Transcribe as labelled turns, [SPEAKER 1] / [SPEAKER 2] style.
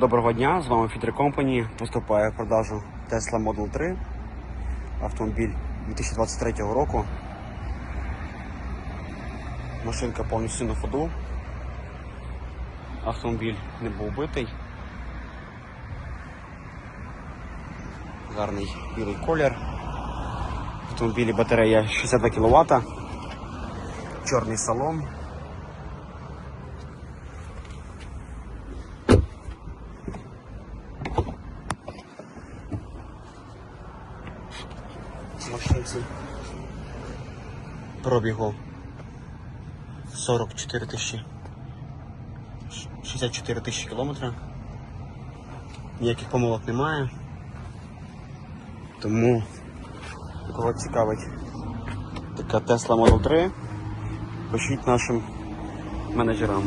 [SPEAKER 1] Доброго дня, з вами Фітер Company. Поступає в продажу Tesla Model 3. Автомобіль 2023 року. Машинка повністю на ходу. Автомобіль не був битий. Гарний білий колір. В автомобілі батарея 62 кВт. Чорний салон. Машинці пробігу 44 тисячі 64 тисячі кілометра. Ніяких помилок немає. Тому кого цікавить така Tesla Model 3, пишіть нашим менеджерам.